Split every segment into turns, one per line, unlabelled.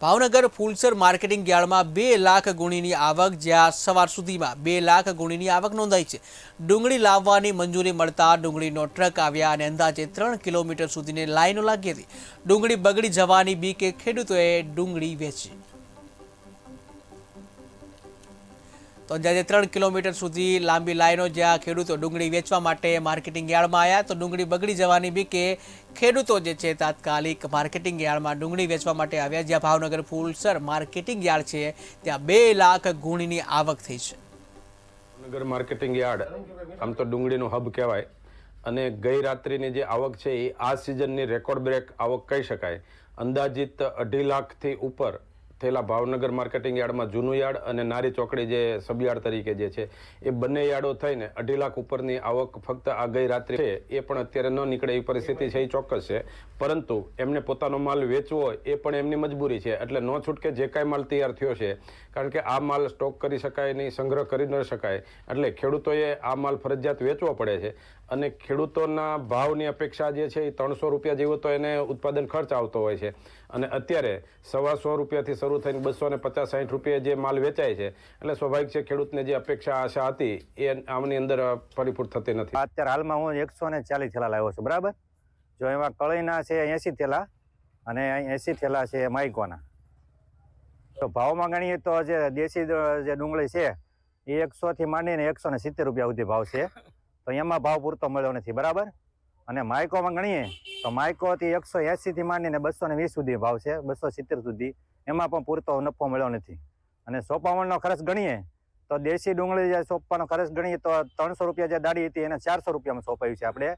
Bhavnagar Fulsar marketing યાર્ડમાં બે લાખ ગુણીની આવક, જ્યાં સવાર સુધીમાં બે લાખ ગુણીની આવક નોંધાઈ છે. ડુંગળી લાવવાની મંજૂરી મળતા ડુંગળીનો ટ્રક આવ્યા અને અંદાજે ત્રણ કિલોમીટર સુધીની લાઈનો લાગી હતી. ડુંગળી બગડી જવાની બીકે ખેડૂતોએ ડુંગળી વેચી. તો અંદાજે ત્રણ કિલોમીટર સુધી લાંબી લાઈનો જ્યાં ખેડૂતો ડુંગળી વેચવા માટે માર્કેટિંગ યાર્ડમાં આવ્યા તો ડુંગળી બગડી જવાની બીકે ખેડૂતો જે છે તાત્કાલિક માર્કેટિંગ યાર્ડમાં ડુંગળી વેચવા માટે આવ્યા, જ્યાં ભાવનગર ફૂલસર માર્કેટિંગ યાર્ડ છે, ત્યાં બે લાખ ગુણીની આવક થઈ છે.
નગર માર્કેટિંગ યાર્ડ, આમ તો ડુંગળીનું હબ કહેવાય, અને ગઈ રાત્રિની જે આવક છે એ આ સિઝનની રેકોર્ડ બ્રેક આવક કહી શકાય. અંદાજિત અઢી લાખથી ઉપર થયેલા ભાવનગર માર્કેટિંગ યાર્ડમાં જૂનું યાર્ડ અને નારી ચોકડી જે સબયાર્ડ તરીકે જે છે, એ બંને યાર્ડો થઈને અઢી લાખ ઉપરની આવક ફક્ત આ ગઈ રાત્રે છે. એ પણ અત્યારે ન નીકળે એ પરિસ્થિતિ છે, એ ચોક્કસ છે. પરંતુ એમને પોતાનો માલ વેચવો એ પણ એમની મજબૂરી છે. એટલે ન છૂટકે જે કાંઈ માલ તૈયાર થયો છે, કારણ કે આ માલ સ્ટોક કરી શકાય નહીં, સંગ્રહ કરી ન શકાય. એટલે ખેડૂતોએ આ માલ ફરજિયાત વેચવો પડે છે. અને ખેડૂતોના ભાવની અપેક્ષા જે છે, એ ત્રણસો રૂપિયા જેવો તો એને ઉત્પાદન ખર્ચ આવતો હોય છે. અને અત્યારે સવા સો રૂપિયાથી શરૂ થઈને બસો ને પચાસ સાઠ રૂપિયા જે માલ વેચાય છે, એટલે સ્વાભાવિક છે ખેડૂતને જે અપેક્ષા આશા હતી, એ આમની અંદર પરિપૂર્ણ થતી નથી.
અત્યારે હાલમાં હું એકસો ને ચાલીસ થેલા લાવ્યો છું, બરાબર? જો એમાં કળીના છે એસી થેલા અને એસી થેલા છે માઇકોના. તો ભાવમાં ગણીએ તો જે દેશી જે ડુંગળી છે, એ એકસો થી માંડીને એકસો ને સિત્તેર રૂપિયા સુધી ભાવ છે. તો એમાં ભાવ પૂરતો મળ્યો નથી, બરાબર? અને માઇકોમાં ગણીએ તો માઇકોથી એકસો એસી થી માંડીને બસો ને વીસ સુધી ભાવ છે, બસો સિત્તેર સુધી એમાં પણ પૂરતો નફો મળ્યો નથી. અને સોપાવણનો ખર્ચ ગણીએ, તો દેશી ડુંગળી જે સોંપવાનો ખર્ચ ગણીએ, તો ત્રણસો રૂપિયા જે દાડી હતી, એને ચારસો રૂપિયામાં સોંપાયું છે આપણે.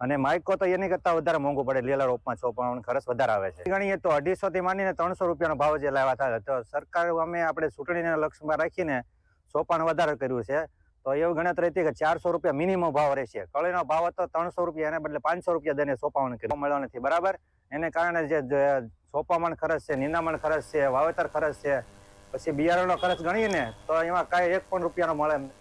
અને માઇકો તો એની કરતાં વધારે મોંઘું પડે લીલા રોપમાં સોંપવાનો ખર્ચ વધારે આવે છે. ગણીએ તો અઢીસોથી માંડીને ત્રણસો રૂપિયાનો ભાવ જે લાવ્યા હતા, તો સરકાર અમે આપણે ચૂંટણીને લક્ષ્યમાં રાખીને સોપાન વધારે કર્યું છે. તો એવું ગણતરી હતી કે ચારસો રૂપિયા મિનિમમ ભાવ રહેશે. કળીનો ભાવ હતો ત્રણસો રૂપિયા, એને બદલે પાંચસો રૂપિયા દઈને સોંપાવણ કર્યું. મળ્યો નથી, બરાબર? એને કારણે જે સોપામણ ખર્ચ છે નિનામણ ખર્ચ છે, વાવેતર ખર્ચ છે, પછી બિયારણનો ખર્ચ ગણીએ ને, તો એમાં કાંઈ એક પણ રૂપિયાનો મળે